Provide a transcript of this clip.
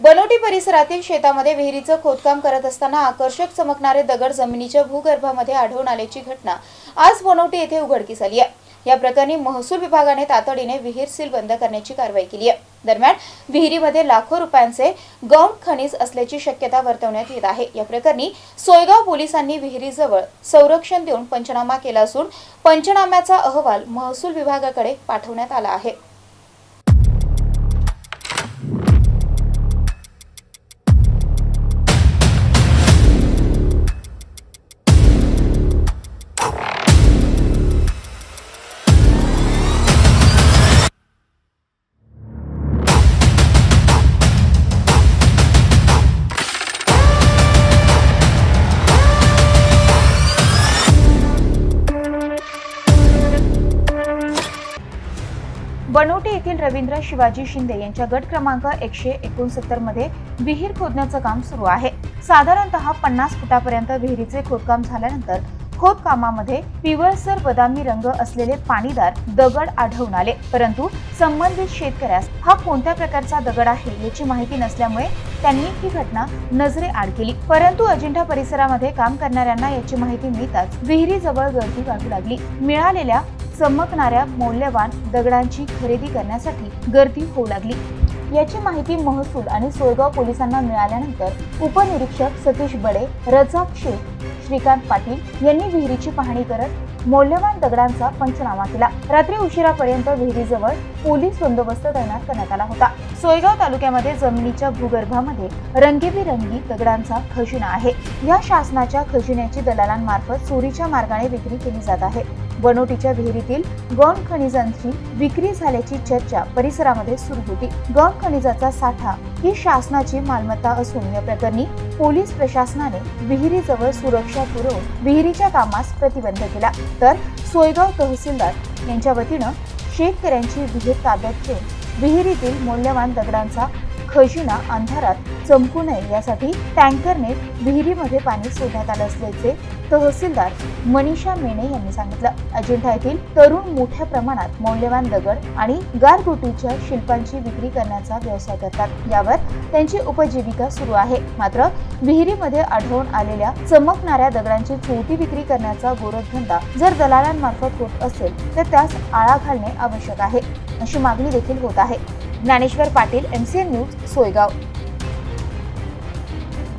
बनोटी परिसरातील शेतामध्ये विहिरीचं खोदकाम करत असताना आकर्षक चमकणारे दगड जमिनीच्या भूगर्भामध्ये आढळून आल्याची घटना आज बनोटी येथे उघडकीस आली आहे. या प्रकरणी महसूल विभागाने तातडीने विहीर सील बंद करण्याची कारवाई केली आहे. दरम्यान विहिरीमध्ये लाखो रुपयांचे गौण खनिज असल्याची शक्यता वर्तवण्यात येत आहे. या प्रकरणी सोयगाव पोलिसांनी विहिरीजवळ संरक्षण देऊन पंचनामा केला असून पंचनाम्याचा अहवाल महसूल विभागाकडे पाठवण्यात आला आहे. बनोटे येथील रवींद्र शिवाजी शिंदे यांच्या गट क्रमांक एकशे एकोणसत्तरमध्ये विहीर खोदण्याचं काम सुरू आहे. साधारणतः पन्नास फुटापर्यंत विहिरीचे खोदकाम झाल्यानंतर खोदकामामध्ये पिवळसर बदामी रंग असलेले पाणीदार दगड आढळून आले. परंतु संबंधित शेतकऱ्यास हा कोणत्या प्रकारचा दगड आहे याची माहिती नसल्यामुळे त्यांनी ही घटना नजरे आड केली. परंतु अजिंठा परिसरामध्ये काम करणाऱ्यांना याची माहिती मिळताच विहिरीजवळ गर्दी वाढू लागली. मिळालेल्या चमकणाऱ्या मौल्यवान दगडांची खरेदी करण्यासाठी गर्दी होऊ लागली. याची माहिती महसूल आणि सोयगाव पोलिसांना मिळाल्यानंतर उपनिरीक्षक सतीश बडे रजाक शेख श्रीकांत पाटील यांनी विहिरीची पाहणी करत मौल्यवान दगडांचा पंचनामा केला. रात्री उशिरापर्यंत विहिरीजवळ पोलीस बंदोबस्त तैनात करण्यात आला होता. सोयगाव तालुक्यामध्ये जमिनीच्या भूगर्भामध्ये रंगीबेरंगी दगडांचा खजिना आहे. या शासनाच्या खजिन्याची दलालांमार्फत चोरीच्या मार्गाने विक्री केली जात आहे. बनोटीच्या विहिरीतील गौण खनिजांची विक्री झाल्याची चर्चा परिसरामध्ये सुरू होती. गौण खनिजाचा साठा ही शासनाची मालमत्ता असून या प्रकरणी पोलीस प्रशासनाने विहिरीजवळ सुरक्षा पुरवून विहिरीच्या कामास प्रतिबंध केला. तर सोयगाव तहसीलदार यांच्या वतीनं शेतकऱ्यांची विहीर ताब्यात घेऊन विहिरीतील मौल्यवान दगडांचा खजिना अंधारात चमकू नये यासाठी टँकरने विहिरीमध्ये पाणी सोडण्यात आलं असल्याचे तहसीलदार मनीषा मेणे यांनी सांगितलं. अजिंठा येथील तरुण मोठ्या प्रमाणात मौल्यवान दगड आणि गारगोटीच्या शिल्पांची विक्री करण्याचा व्यवसाय करतात. यावर त्यांची उपजीविका सुरू आहे. मात्र विहिरीमध्ये आढळून आलेल्या चमकणाऱ्या दगडांची छोटी विक्री करण्याचा गोरखधंदा जर दलालांमार्फत होत असेल तर त्यास आळा घालणे आवश्यक आहे. अशी मागणी देखील होत आहे. Dnyaneshwar Patil MCN news Soygaon.